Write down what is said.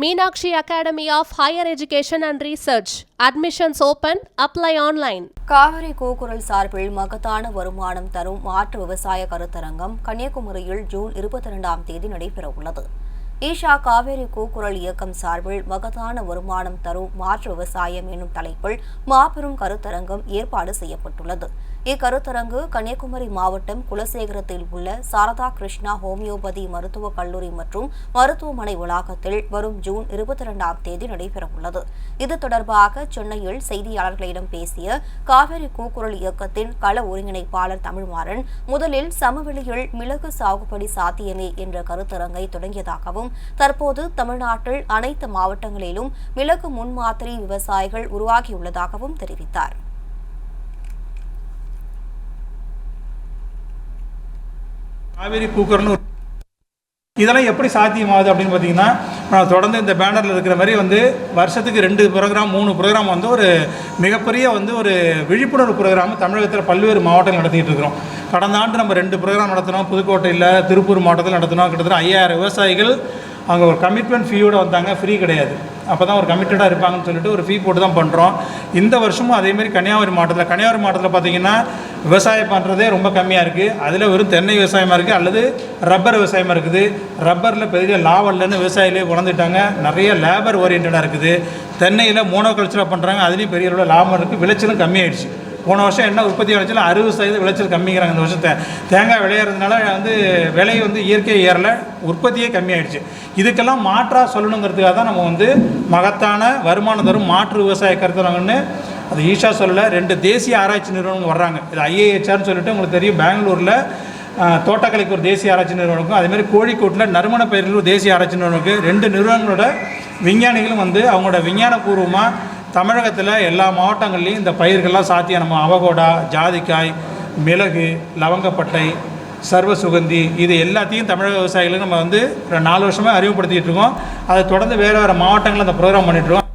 Meenakshi academy of higher education and research. Admissions open apply online. Kaveri கூக்குரல் சார்பில் மகத்தான வருமானம் தரும் மாற்று விவசாய கருத்தரங்கம் கன்னியாகுமரியில் ஜூன் இருபத்தி இரண்டாம் தேதி நடைபெறவுள்ளது. ஈஷா காவேரி கூக்குரல் இயக்கம் சார்பில் மகத்தான வருமானம் தரும் மாற்று விவசாயம் என்னும் தலைப்பில் மாபெரும் கருத்தரங்கம் ஏற்பாடு செய்யப்பட்டுள்ளது. இக்கருத்தரங்கு கன்னியாகுமரி மாவட்டம் குலசேகரத்தில் உள்ள சாரதா கிருஷ்ணா ஹோமியோபதி மருத்துவக் கல்லூரி மற்றும் மருத்துவமனை வளாகத்தில் வரும் ஜூன் இருபத்தி இரண்டாம் தேதி நடைபெறவுள்ளது. இது தொடர்பாக சென்னையில் செய்தியாளர்களிடம் பேசிய காவிரி கூக்குரல் இயக்கத்தின் கள ஒருங்கிணைப்பாளர் தமிழ்மாறன் முதலில் சமவெளியில் மிளகு சாகுபடி சாத்தியமே என்ற கருத்தரங்கை தொடங்கியதாகவும் தற்போது தமிழ்நாட்டில் அனைத்து மாவட்டங்களிலும் மிளகு முன்மாதிரி விவசாயிகள் உருவாகியுள்ளதாகவும் தெரிவித்தார். காவேரி கூக்கர்னு ஒரு இதெல்லாம் எப்படி சாத்தியமாகுது அப்படின்னு பார்த்தீங்கன்னா நான் தொடர்ந்து இந்த பேனரில் இருக்கிற மாதிரி வந்து வருஷத்துக்கு ரெண்டு ப்ரோக்ராம் மூணு ப்ரோக்ராம் வந்து ஒரு மிகப்பெரிய வந்து ஒரு விழிப்புணர்வு ப்ரோக்ராம் தமிழகத்தில் பல்வேறு மாவட்டங்கள் நடத்திட்டு இருக்கிறோம். கடந்த ஆண்டு நம்ம ரெண்டு ப்ரோக்ராம் நடத்தினோம். புதுக்கோட்டையில் திருப்பூர் மாவட்டத்தில் நடத்தினோம். கிட்டத்தட்ட ஐயாயிரம் விவசாயிகள் அங்கே ஒரு கமிட்மெண்ட் ஃபீயோடு வந்தாங்க. ஃப்ரீ கிடையாது. அப்போ தான் ஒரு கமிட்டடாக இருப்பாங்கன்னு சொல்லிட்டு ஒரு ஃபீ போட்டு தான் பண்ணுறோம் இந்த வருஷமும் அதேமாரி கன்னியாகுமரி மாவட்டத்தில் கன்னியாகுமரி மாவட்டத்தில் பார்த்தீங்கன்னா விவசாயம் பண்ணுறதே ரொம்ப கம்மியாக இருக்குது அதில் வெறும் தென்னை விவசாயமாக இருக்குது அல்லது ரப்பர் விவசாயமாக இருக்குது. ரப்பரில் பெரிய லாபம் இல்லைன்னு விவசாயிலே உணர்ந்துட்டாங்க நிறைய லேபர் ஓரியன்டாக இருக்குது. தென்னையில் மோனோ கல்ச்சராக பண்ணுறாங்க அதுலேயும் பெரிய அளவில் லாபம் இருக்குது விளைச்சலும் கம்மியாயிடுச்சு. போன வருஷம் என்ன உற்பத்தி விளைச்சல் அறுபது சதவீதம் விளைச்சல் கம்மிங்கிறாங்க இந்த வருஷத்தை. தேங்காய் விளையிறதுனால வந்து விலை வந்து இயற்கை ஏறல. உற்பத்தியே கம்மியாயிடுச்சு. இதுக்கெல்லாம் மாற்றாக சொல்லணுங்கிறதுக்காக தான் நம்ம வந்து மகத்தான வருமானம் தரும் மாற்று விவசாய கருத்துறாங்கன்னு அது ஈஷா சொல்லலை ரெண்டு தேசிய ஆராய்ச்சி நிறுவனம் வர்றாங்க. இது ஐஏஹெச்ஆர்னு சொல்லிட்டு உங்களுக்கு தெரியும் பெங்களூரில் தோட்டக்கலைக்கு ஒரு தேசிய ஆராய்ச்சி நிறுவனம் அதேமாதிரி கோழிக்கோட்டில் நறுமண பயிர்கள் ஒரு தேசிய ஆராய்ச்சி நிறுவனம் ரெண்டு நிறுவனங்களோட விஞ்ஞானிகளும் வந்து அவங்களோட விஞ்ஞானபூர்வமாக தமிழகத்தில் எல்லா மாவட்டங்கள்லேயும் இந்த பயிர்கள்லாம் சாத்தியம். நம்ம அவகோடா ஜாதிக்காய் மிளகு லவங்கப்பட்டை சர்வ சுகந்தி இது எல்லாத்தையும் தமிழக விவசாயிகளுக்கு நம்ம வந்து ஒரு நாலு வருஷமாக அறிமுகப்படுத்திகிட்டு இருக்கோம். அதை தொடர்ந்து வேறு வேறு மாவட்டங்களில் அந்த ப்ரோக்ராம் பண்ணிட்டு